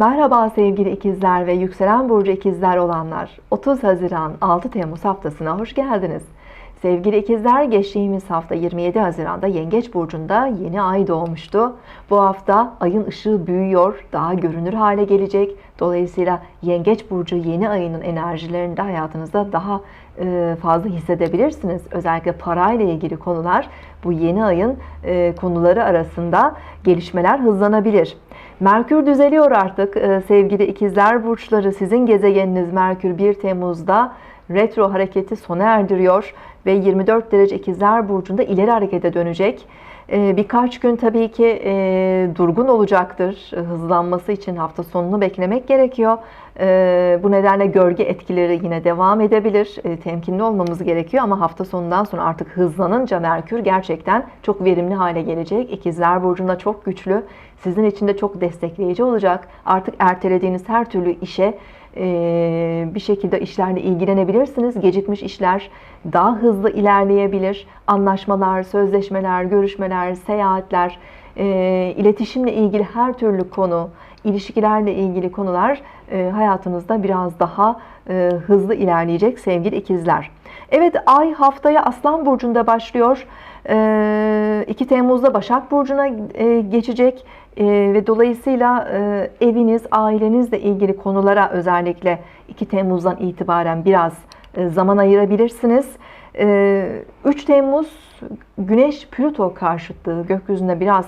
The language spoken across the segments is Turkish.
Merhaba sevgili ikizler ve yükselen burcu ikizler olanlar. 30 Haziran 6 Temmuz haftasına hoş geldiniz. Sevgili ikizler geçtiğimiz hafta 27 Haziran'da Yengeç burcunda yeni ay doğmuştu. Bu hafta ayın ışığı büyüyor, daha görünür hale gelecek. Dolayısıyla Yengeç burcu yeni ayının enerjilerini de hayatınızda daha e, fazla hissedebilirsiniz. Özellikle parayla ilgili konular bu yeni ayın e, konuları arasında gelişmeler hızlanabilir. Merkür düzeliyor artık Ee, sevgili ikizler burçları. Sizin gezegeniniz Merkür 1 Temmuz'da retro hareketi sona erdiriyor ve 24 derece ikizler burcunda ileri harekete dönecek. Ee, Birkaç gün tabii ki e, durgun olacaktır. Ee, Hızlanması için hafta sonunu beklemek gerekiyor. Ee, Bu nedenle gölge etkileri yine devam edebilir. Temkinli olmamız gerekiyor ama hafta sonundan sonra artık hızlanınca Merkür gerçekten çok verimli hale gelecek. İkizler burcunda çok güçlü. Sizin için de çok destekleyici olacak. Artık ertelediğiniz her türlü işe e, bir şekilde işlerle ilgilenebilirsiniz. Gecikmiş işler daha hızlı ilerleyebilir. Anlaşmalar, sözleşmeler, görüşmeler, seyahatler, e, iletişimle ilgili her türlü konu, ilişkilerle ilgili konular e, hayatınızda biraz daha e, hızlı ilerleyecek sevgili ikizler. Evet ay haftaya Aslan Burcu'nda başlıyor. E, 2 Temmuz'da Başak Burcu'na e, geçecek e, ve dolayısıyla e, eviniz, ailenizle ilgili konulara özellikle 2 Temmuz'dan itibaren biraz e, zaman ayırabilirsiniz. E, 3 Temmuz Güneş Plüto karşıtlığı gökyüzünde biraz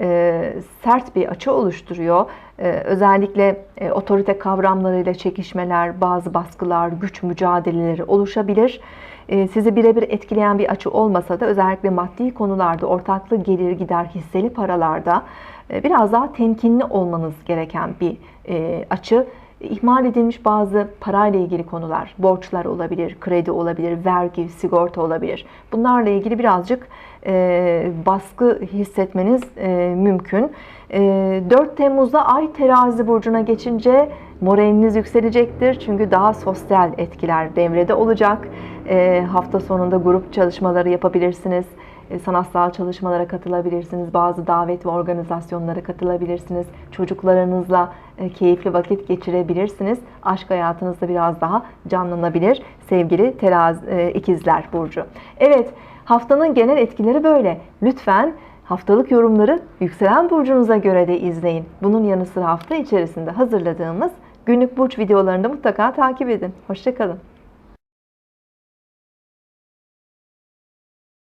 e, sert bir açı oluşturuyor. E, özellikle e, otorite kavramlarıyla çekişmeler, bazı baskılar, güç mücadeleleri oluşabilir. E, sizi birebir etkileyen bir açı olmasa da özellikle maddi konularda, ortaklı gelir gider hisseli paralarda e, biraz daha temkinli olmanız gereken bir e, açı. İhmal edilmiş bazı parayla ilgili konular, borçlar olabilir, kredi olabilir, vergi, sigorta olabilir. Bunlarla ilgili birazcık e, baskı hissetmeniz e, mümkün. E, 4 Temmuz'da Ay Terazi burcuna geçince moraliniz yükselecektir. Çünkü daha sosyal etkiler devrede olacak. E, hafta sonunda grup çalışmaları yapabilirsiniz sanatsal çalışmalara katılabilirsiniz. Bazı davet ve organizasyonlara katılabilirsiniz. Çocuklarınızla e, keyifli vakit geçirebilirsiniz. Aşk hayatınızda biraz daha canlanabilir sevgili terazi, e, ikizler burcu. Evet haftanın genel etkileri böyle. Lütfen haftalık yorumları yükselen burcunuza göre de izleyin. Bunun yanı sıra hafta içerisinde hazırladığımız günlük burç videolarını da mutlaka takip edin. Hoşçakalın.